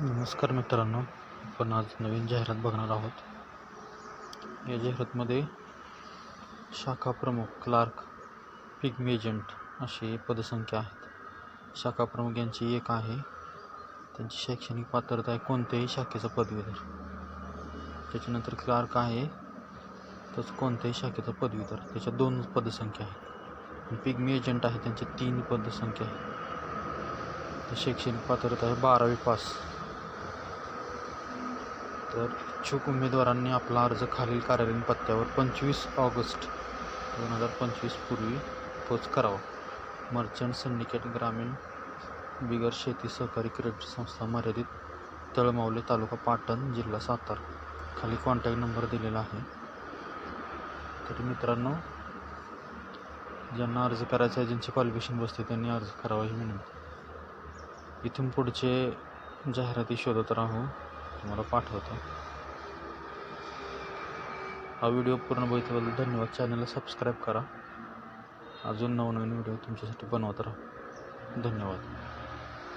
नमस्कार मित्रांनो आपण आज नवीन जाहिरात बघणार आहोत. या जाहिरातमध्ये शाखा प्रमुख क्लार्क पिग्मी एजंट अशी पदसंख्या आहेत. शाखा प्रमुख यांची एक आहे. त्यांची शैक्षणिक पात्रता आहे कोणत्याही शाखेचा पदवीधर. त्याच्यानंतर क्लार्क आहे तसं कोणत्याही शाखेचा पदवीधर. त्याच्या दोन पदसंख्या आहेत. पिग पिग्मी एजंट आहे त्यांच्या तीन पदसंख्या आहे शैक्षणिक पात्रता आहे बारावी पास. तर इच्छुक उमेदवारांनी आपला अर्ज खालील कार्यालयीन पत्त्यावर पंचवीस ऑगस्ट दोन हजार पंचवीस पूर्वी पोच करावा. मर्चंट सिंडिकेट ग्रामीण बिगर शेती सहकारी क्रेडिट संस्था मर्यादित तळमावले तालुका पाटण जिल्हा सातारा. खाली कॉन्टॅक्ट नंबर दिलेला आहे. तरी मित्रांनो ज्यांना अर्ज करायचा आहे ज्यांची क्वालिफिकेशन बसते त्यांनी अर्ज करावा ही विनंती. इथून पुढचे जाहिराती शोधत राहू. तुम्हाला पाठवतो. हा व्हिडिओ पूर्ण बघितल्याबद्दल धन्यवाद. चॅनलला सबस्क्राईब करा. अजून नवनवीन व्हिडिओ तुमच्यासाठी बनवत राहा. धन्यवाद.